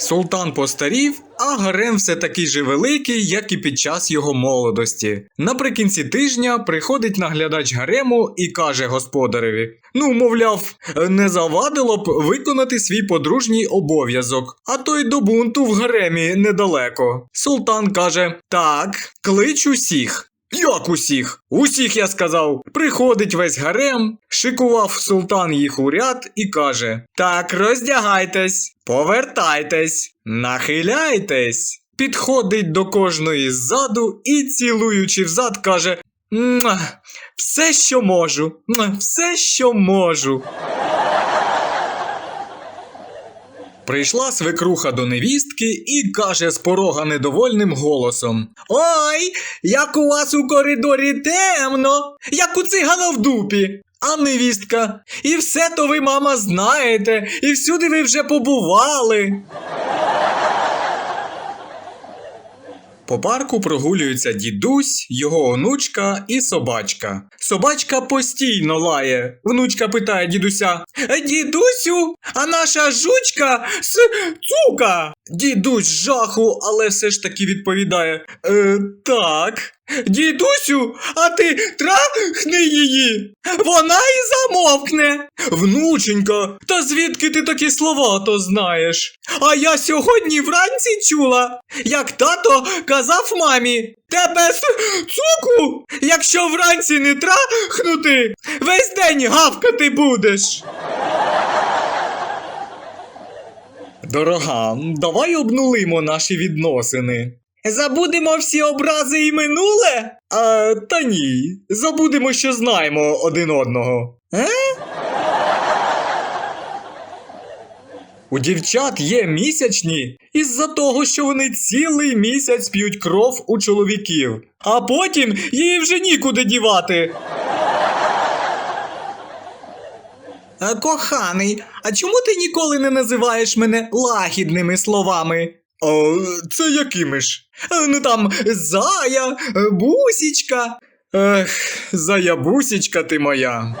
Султан постарів, а гарем все такий же великий, як і під час його молодості. Наприкінці тижня приходить наглядач гарему і каже господареві: Ну, мовляв, не завадило б виконати свій подружній обов'язок, а то й до бунту в гаремі недалеко. Султан каже: Так, клич усіх. Як усіх? Усіх я сказав. Приходить весь гарем, шикував султан їх у ряд і каже: Так, роздягайтесь, повертайтесь, нахиляйтесь. Підходить до кожної ззаду і, цілуючи взад, каже: Все, що можу, все, що можу. Прийшла свекруха до невістки і каже з порога недовольним голосом: Ой, як у вас у коридорі темно, як у цигана в дупі. А невістка, і все то ви, мама, знаєте, і всюди ви вже побували. По парку прогулюються дідусь, його онучка і собачка. Собачка постійно лає. Внучка питає дідуся: «Е, Дідусю, а наша жучка с цука. Дідусь жаху, але все ж таки відповідає: е, Так. Дідусю, а ти трахни її. Вона і замовкне. Внученька, та звідки ти такі слова то знаєш? А я сьогодні вранці чула, як тато казав мамі, тебе з цуку, якщо вранці не трахнути, весь день гавкати будеш. Дорога, давай обнулимо наші відносини. Забудемо всі образи і минуле? А, та ні. Забудемо, що знаємо один одного. Е? У дівчат є місячні із-за того, що вони цілий місяць п'ють кров у чоловіків, а потім її вже нікуди дівати. Е, Коханий, а чому ти ніколи не називаєш мене лагідними словами? О, це якими ж? Ну там зая, бусічка. Ех, зая бусічка ти моя.